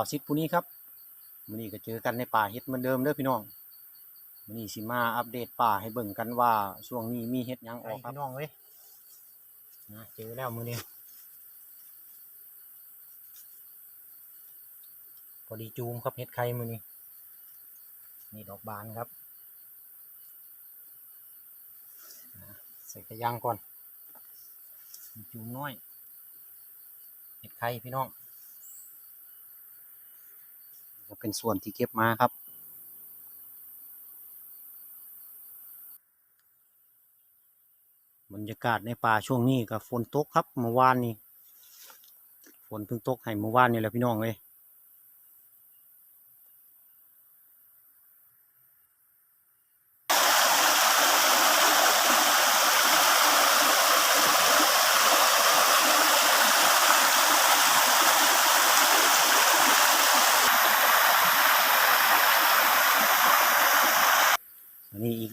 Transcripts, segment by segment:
าวซิดผู้นี้ครับมื้อนี้ก็เจอกันในป่าเฮ็ดเหมือนเดิมเด้อพี่น้องมื้อนี้สิมาอัปเดตป่าให้เบิ่งกันว่าช่วงนี้มีเฮ็ดหยังออกครับพี่น้องเอ้ยนะเจอแล้วมื้อนี้พอดีจูมครับเฮ็ดไข่มื้อนี้นี่ดอกบานครับใส่กระยางก่อน จูมน้อยเฮ็ดไข่พี่น้อง จะเป็นส่วนที่เก็บมาครับบรรยากาศในป่าช่วงนี้ก็ฝนตกครับเมื่อวานนี้ฝนเพิ่งตกให้เมื่อวานนี่แหละพี่น้องเลย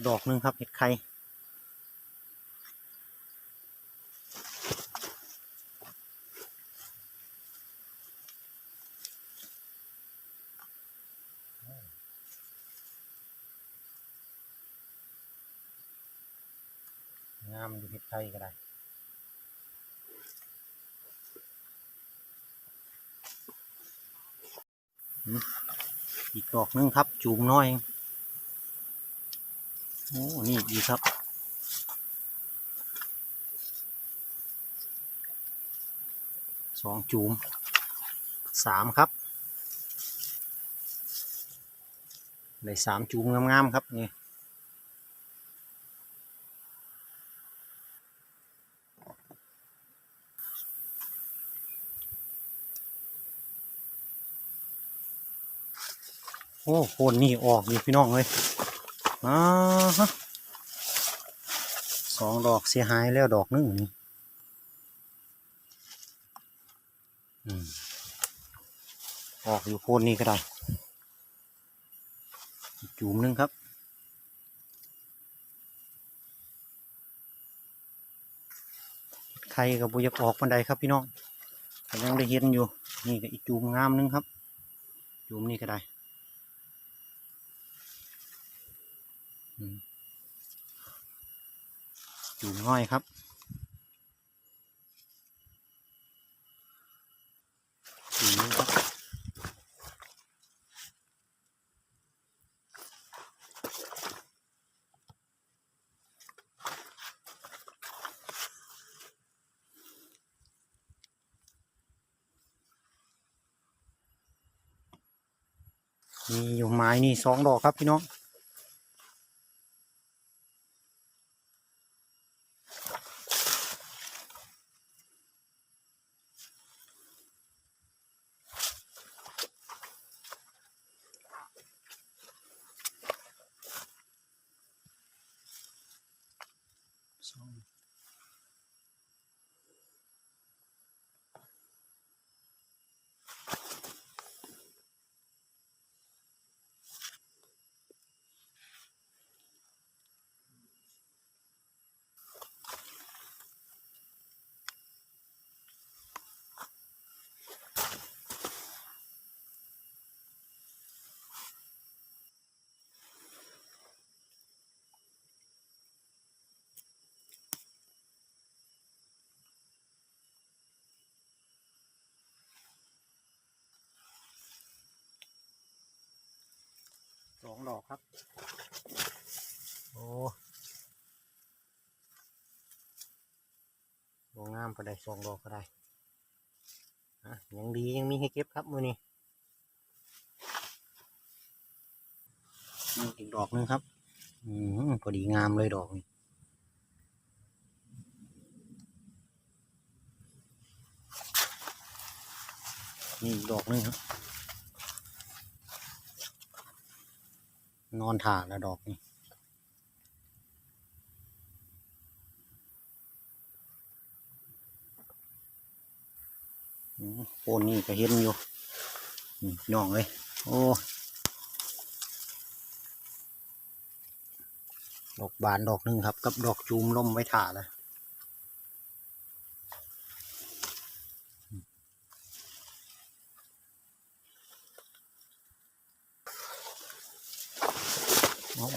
ดอกหนึงครับเห็ดไข่งามอยู่เห็ดไข่ก็ได้อืมอีกดอกหนึงครับ จูมน้อย โอ้นี่ดีครับ สองจูม สามครับ ได้สามจูมงามๆครับนี่โอ้โคนนี่ออกอยู่พี่น้องเลย อ่าฮะสองดอกเสียหายแล้วดอกหนึงนี่อออกอยู่โคนนี่ก็ได้ จุ่มหนึงครับใครกับบุยากออกปันไดครับพี่น้องยังได้เห็นอยู่ นี่ก็อีกจุ่มงามหนึงครับ จุ่มนี่ก็ได้ อืม จุ่ง่อยครับจุ่นี้ครับ มีอยู่ไม้นี่สองดอกครับพี่น้อง องดอกครับ โอ้โงงามก็ได้สองดอกก็ได้อะยังดียังมีให้เก็บครับมือนี้นี่อีกดอกหนึงครับ อืมพอดีงามเลยดอกนี้นี่อีกดอกหนึงครับ นอนถ่าแล้วดอกนี่โคนนี่ก็เห็นอยู่น่องเลยโอ้ดอกบานดอกหนึ่งครับ กับดอกจูมล่มไว้ถ่าเละ เอา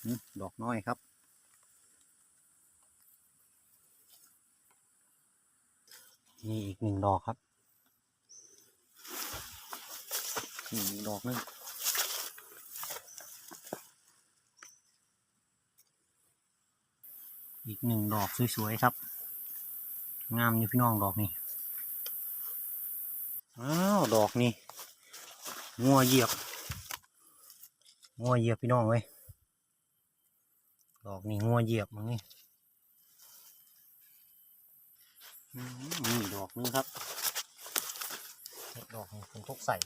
เอดอกน้อยครับ นี่อีกหนึ่งดอกครับนี่อีกดอกนึงอีกหนึ่งดอกสวยๆครับ งามอยู่พี่น้องดอกนี้อ้าวดอกนี้งัวเหยียบ งัวเหยียบพี่น้องเว้ยดอกนี้งัวเหยียบมึงนี่อืมนี่ดอกนึงครับเห็ดดอกนี้ผมทกใส่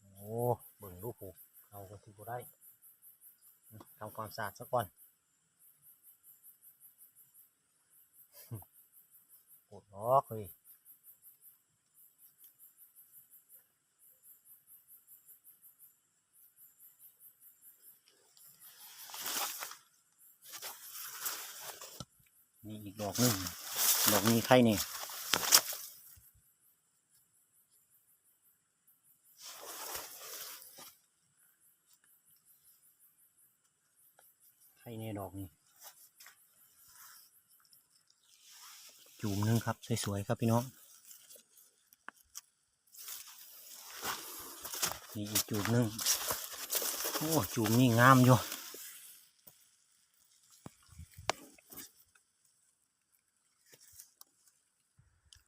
โอ้เบิ่งดูผูกเอาก็ที่บ่ได้ทำความสะอาดซะก่อนปวดล็อกเลย นี่อีกดอกหนึ่งดอกนี้ใครเนี่ยใครเนี่ยดอกนี้จูมหนึงครับ สวยๆครับพี่น้องนี่อีกจูมหนึงโอ้จูมนี่งามอยู่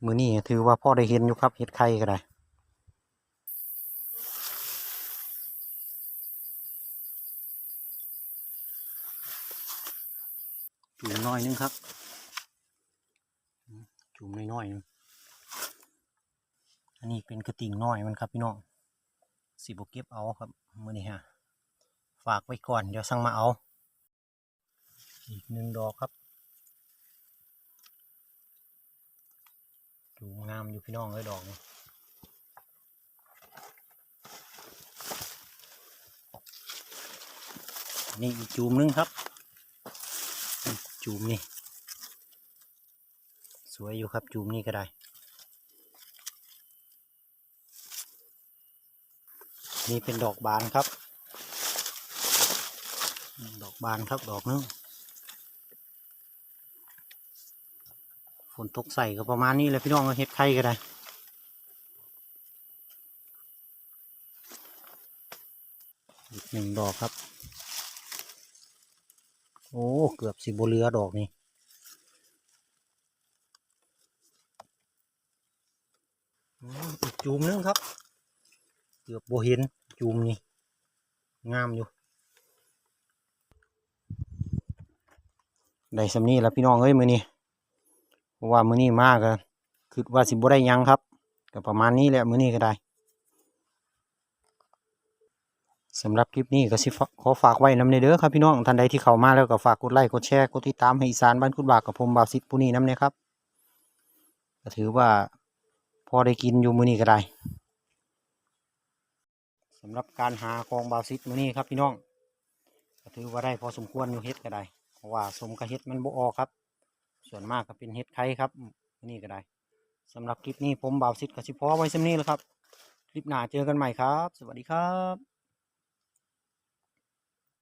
มือนี่ถือว่าพ่อได้เห็นอยู่ครับเห็ดไข่ก็ได้จูมน้อยหนึงครับ จุ่มน้อยๆนึงอันนี้เป็นกระติ่งน้อยมันครับพี่น้องสิบเก็บเอาครับมือนี้ฮะฝากไว้ก่อนเดี๋ยวสั่งมาเอา อีกหนึ่งดอกครับ จูงงามอยู่พี่น้องเลยดอกนี้นี่อีกจูมหนึงครับ จูมนี่ สวยอยู่ครับจูมนี่ก็ได้นี่เป็นดอกบานครับ ดอกบานครับดอกนึง นตกใส่ก็ประมาณนี้เลยพี่น้องเฮ็ดไข่ก็ได้อีกหนึ่งดอกครับ โอ้ เกือบสิบเรือดอกนี่อีกจูมหนึงครับ เกือบโบเห็นจูมนี่ งามอยู่ ได้สำนี้แล้วพี่น้องเอ้ยมือนี้ ราะว่ามือนี้มากอะคือว่าสิบ่ได้ยังครับก็ประมาณนี้แหละมือนี้ก็ได้สำหรับคลิปนี้ก็สิขอฝากไว้น้ำในเด้อครับพี่น้องท่านใดที่เข้ามาแล้วก็ฝากกดไลค์กดแชร์กดติดตามให้อีสานบ้านคุณบากกับผมบาวซิดผู้นี้นำเนี่ยครับก็ถือว่าพอได้กินอยู่มื้อนี้ก็ได้สำหรับการหาของบาวซิดมื้อนี้ครับพี่น้องก็ถือว่าได้พอสมควรอยู่เฮ็ดก็ได้เพราะว่าสมกับเฮ็ดมันบ่ออกครับ ส่วนมากก็เป็นเฮ็ดไข่ครับนี่ก็ได้สำหรับคลิปนี้ผมบาวซิดกับสิพอไว้สำนี้แล้วครับ คลิปหน้าเจอกันใหม่ครับ สวัสดีครับ